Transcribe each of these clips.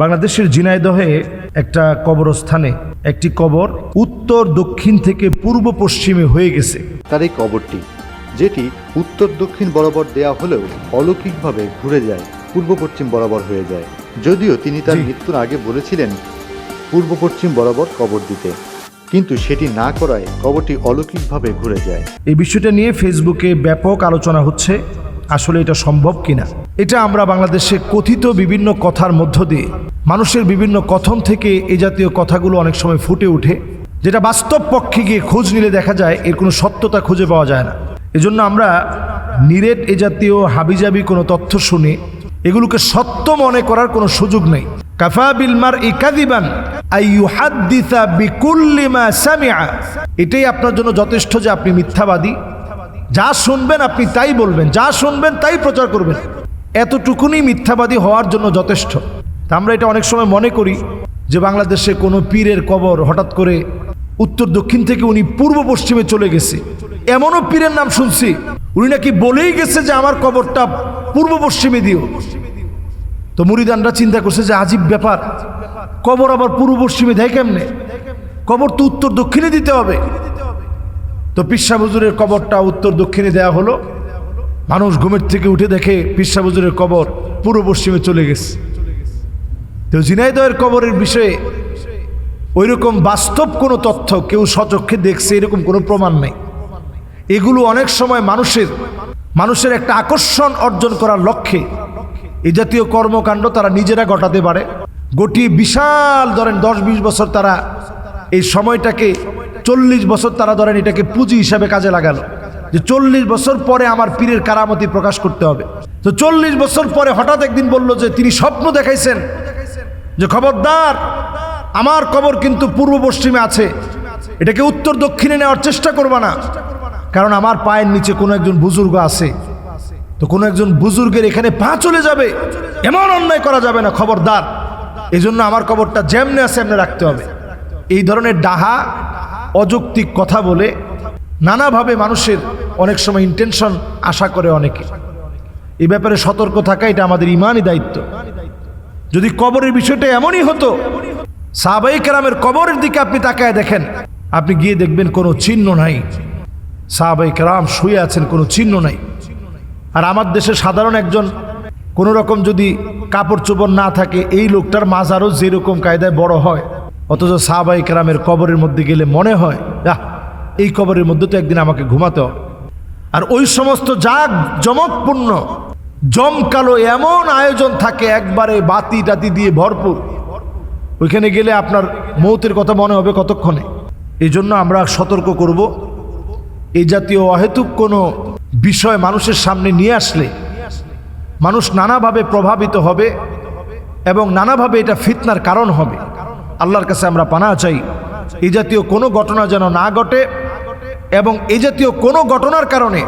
বাংলাদেশের ঝিনাইদহে একটা কবরস্থানে একটি কবর উত্তর দক্ষিণ থেকে পূর্ব পশ্চিমে হয়ে গেছে। তার এই কবরটি যেটি উত্তর দক্ষিণ বরাবর দেয়া হলেও অলৌকিকভাবে ঘুরে যায় পূর্ব পশ্চিম বরাবর হয়ে যায়। যদিও তিনি তার মৃত্যুর আগে বলেছিলেন পূর্ব পশ্চিম বরাবর কবর দিতে কিন্তু সেটি না করায় কবরটি অলৌকিকভাবে ঘুরে যায়। এই বিষয়টা নিয়ে ফেসবুকে ব্যাপক আলোচনা হচ্ছে আসলে এটা সম্ভব কিনা? এটা আমরা বাংলাদেশে কথিত বিভিন্ন কথার মধ্য দিয়ে, মানুষের বিভিন্ন কথন থেকে এ জাতীয় কথাগুলো অনেক সময় ফুটে ওঠে, যেটা বাস্তব পক্ষে গিয়ে খোঁজ নিলে দেখা যায় এর কোনো সত্যতা খুঁজে পাওয়া যায় না। এজন্য আমরা নিরেট এ জাতীয় হাবিজাবি কোনো তথ্য শুনে, এগুলোকে সত্য মনে করার কোনো সুযোগ নেই। কাফা বিলমার ইকাদিবান এটাই আপনার জন্য যথেষ্ট যে আপনি মিথ্যাবাদী। যা শুনবেন আপনি তাই বলবেন, যা শুনবেন তাই প্রচার করবেন। এতটুকুনি মিথ্যাবাদী হওয়ার জন্য যথেষ্ট। তা আমরা এটা অনেক সময় মনে করি যে বাংলাদেশে কোনো পীরের কবর হঠাৎ করে উত্তর দক্ষিণ থেকে উনি পূর্ব পশ্চিমে চলে গেছে। এমনও পীরের নাম শুনছি, উনি নাকি বলেই গেছে যে আমার কবরটা পূর্ব পশ্চিমে দিও। তো মুরিদানরা চিন্তা করছে যে আজীব ব্যাপার, কবর আবার পূর্ব পশ্চিমে দেয় কেমনে? কবর তো উত্তর দক্ষিণে দিতে হবে। তো পিসা হুজুরের কবরটা উত্তর দক্ষিণে দেয়া হলো। মানুষ ঘুমের থেকে উঠে দেখে পিসা কবর পূর্ব পশ্চিমে চলে গেছে। তো ঝিনাইদহের কবরের বিষয়ে ওইরকম বাস্তব কোনো তথ্য কেউ সচক্ষে দেখছে, এরকম কোনো প্রমাণ নেই। এগুলো অনেক সময় মানুষের মানুষের একটা আকর্ষণ অর্জন করার লক্ষ্যে। এই জাতীয় কর্মকাণ্ড তারা নিজেরা ঘটাতে পারে। গোটিয়ে বিশাল ধরেন দশ বিশ বছর তারা এই সময়টাকে, চল্লিশ বছর তারা ধরেন এটাকে পুঁজি হিসাবে কাজে লাগালো। যে চল্লিশ বছর পরে আমার পীরের কারামতি প্রকাশ করতে হবে। তো চল্লিশ বছর পরে হঠাৎ একদিন বলল যে, তিনি স্বপ্ন দেখাইছেন যে, খবরদার, আমার কবর কিন্তু পূর্ব পশ্চিমে আছে। এটাকে উত্তর দক্ষিণে নেওয়ার চেষ্টা করবা না। কারণ আমার পায়ের নিচে কোনো একজন বুজুর্গ আছে। তো কোনো একজন বুজুর্গের এখানে পা চলে যাবে। এমন অন্যায় করা যাবে না, খবরদার। এই জন্য আমার কবরটা যেমনে আছে, এমনি রাখতে হবে। এই ধরনের ডাহা, অযৌক্তিক কথা বলে নানাভাবে মানুষের অনেক সময় ইন্টেনশন আশা করে অনেকে। এই ব্যাপারে সতর্ক থাকা এটা আমাদের ইমানই দায়িত্ব। যদি কবরের বিষয়টা এমনই হতো সাহাবাই কেরামের কবরের দিকে আপনি তাকায় দেখেন, আপনি গিয়ে দেখবেন কোনো চিহ্ন নাই। সাহাবাই কেরাম শুয়ে আছেন, কোনো চিহ্ন নাই। আর আমার দেশে সাধারণ একজন, কোনো রকম যদি কাপড় চোপড় না থাকে, এই লোকটার মাজারও যেরকম কায়দায় বড় হয়, অথচ সাহাবাই কেরামের কবরের মধ্যে গেলে মনে হয় এই কবরের মধ্যে তো একদিন আমাকে ঘুমাতে হবে। আর ওই সমস্ত জাগ জমকপূর্ণ, জমকালো এমন আয়োজন থাকে একবারে বাতি টাতি দিয়ে ভরপুর। ওইখানে গেলে আপনার মৌতের কথা মনে হবে কতক্ষণে। এই জন্য আমরা সতর্ক করব। এই জাতীয় অহেতুক কোনো বিষয় মানুষের সামনে নিয়ে আসলে মানুষ নানাভাবে প্রভাবিত হবে এবং নানাভাবে এটা ফিতনার কারণ হবে। আল্লাহর কাছে আমরা পানা চাই। এই জাতীয় কোনো ঘটনা যেন না ঘটে এবং এই জাতীয় কোনো ঘটনার কারণে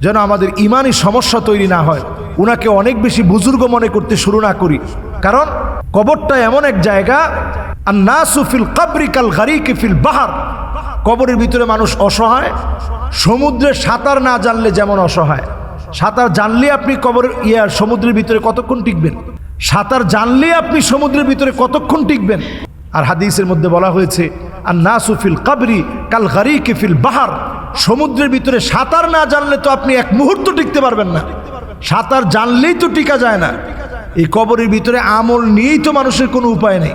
যেন আমাদের ইমানই সমস্যা তৈরি না হয়। উনাকে অনেক বেশি বুজুর্গ মনে করতে শুরু না করি। কারণ কবরটা এমন এক জায়গা আর না সুফিল কাবরিকাল গারিকে ফিল বাহার। কবরের ভিতরে মানুষ অসহায়, সমুদ্রে সাঁতার না জানলে যেমন অসহায়। সাঁতার জানলে আপনি কবর ইয়ার সমুদ্রের ভিতরে কতক্ষণ টিকবেন? সাঁতার জানলে আপনি সমুদ্রের ভিতরে কতক্ষণ টিকবেন? আর হাদিসের মধ্যে বলা হয়েছে আর না সুফিল কাবরি কাল গারিকে ফিল বাহার। সমুদ্রের ভিতরে সাঁতার না জানলে তো আপনি এক মুহূর্ত টিকতে পারবেন না। সাঁতার জানলেই তো টিকা যায় না। এই কবরের ভিতরে আমল নিয়েই তো মানুষের কোনো উপায় নেই।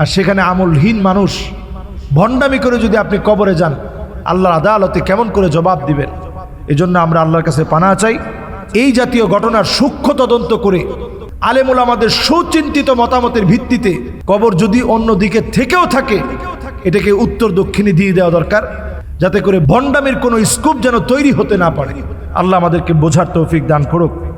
আর সেখানে আমলহীন মানুষ, ভণ্ডামি করে যদি আপনি কবরে যান আল্লাহ আদালতে কেমন করে জবাব দিবেন? এজন্য আমরা আল্লাহর কাছে পানা চাই। এই জাতীয় ঘটনার সূক্ষ্ম তদন্ত করে আলেমুল আমাদের সুচিন্তিত মতামতের ভিত্তিতে কবর যদি অন্য দিকে থেকেও থাকে এটাকে উত্তর দক্ষিণে দিয়ে দেওয়া দরকার, যাতে করে ভণ্ডামের কোনো স্কোপ যেন তৈরি হতে না পারে। আল্লাহ আমাদেরকে বোঝার তৌফিক দান করুক।